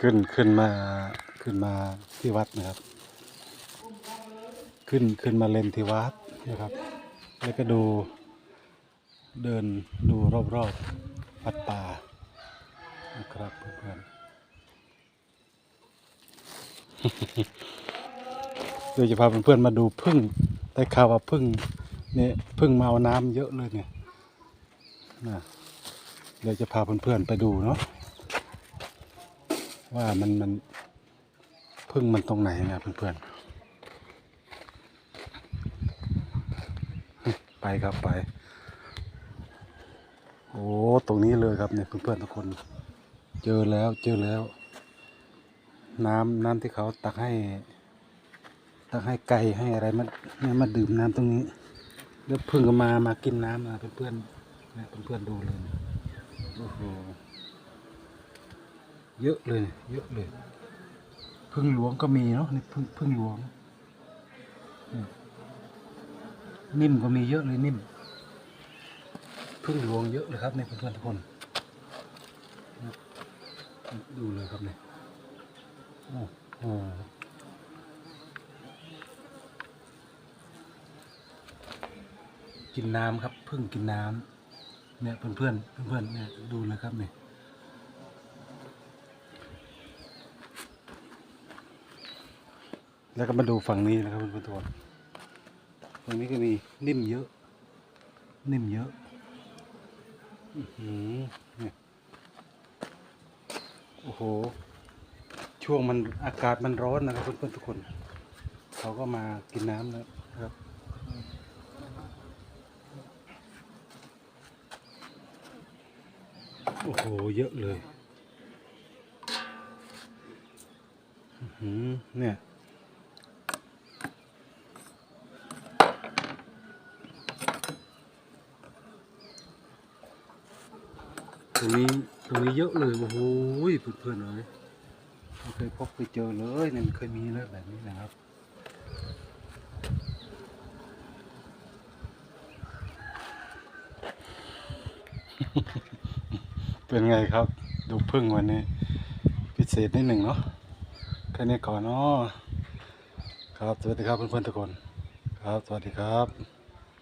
ขึ้นขึ้นมาขึ้นมาที่วัดนะครับ ขึ้นขึ้นมาเล่นที่วัดนะครับ แล้วก็ดูเดินดูรอบๆวัดป่านะครับเพื่อนๆเดี๋ยวจะพาเพื่อนๆมาดูพึ่งได้ข่าวว่าพึ่งเนี่ยพึ่งมาเอาน้ำเยอะเลยเนี่ยนะเดี๋ยวจะพาเพื่อนๆไปดูเนาะ ว่ามันมันพึ่งมันตรงไหนนะเพื่อนๆ ไปครับไป โอ้ตรงนี้เลยครับเนี่ยเพื่อนๆทุกคน เจอแล้วเจอแล้ว น้ำน้ำที่เขาตักให้ตักให้ไก่ให้อะไรมาเนี่ยมาดื่มน้ำตรงนี้แล้วพิ่งก็มามากินน้ำนะเพื่อนๆเนี่ยเพื่อนๆดูเลยโอ้โห เยอะเลย เยอะเลยพึ่งหลวงก็มีเนาะนี่พึ่งพึ่งหลวงนิ่มก็มีเยอะเลยนิ่มพึ่งหลวงเยอะเลยครับเนี่เพื่อนๆทุกคนดูเลยครับเนี่ยโอ้โหกินน้ำครับพึ่งกินน้ำเนี่ยเพื่อนๆเพื่อนๆเนี่ยดูเลยครับเนี่ย แล้วก็มาดูฝั่งนี้นะครับเพื่อนๆทุกคนฝั่งนี้ก็มีนิ่มเยอะ นิ่มเยอะอือหือเนี่ยโอ้โห ช่วงมันอากาศมันร้อนนะครับเพื่อนๆทุกคน เขาก็มากินน้ำนะครับโอ้โห เยอะเลยอื้อหือเนี่ย รงนี้ตรงนี้เยอะเลยโอ้โหเพื่อนๆเลยไม่เคยพบเคยเจอเลยเนี่ยไม่เคยมีเลยแบบนี้นะครับเป็นไงครับ ดูพึ่งวันนี้ พิเศษนิดหนึ่งเนาะแค่นี้ก่อนเนาะครับ สวัสดีครับเพื่อนๆทุกคน ครับ สวัสดีครับ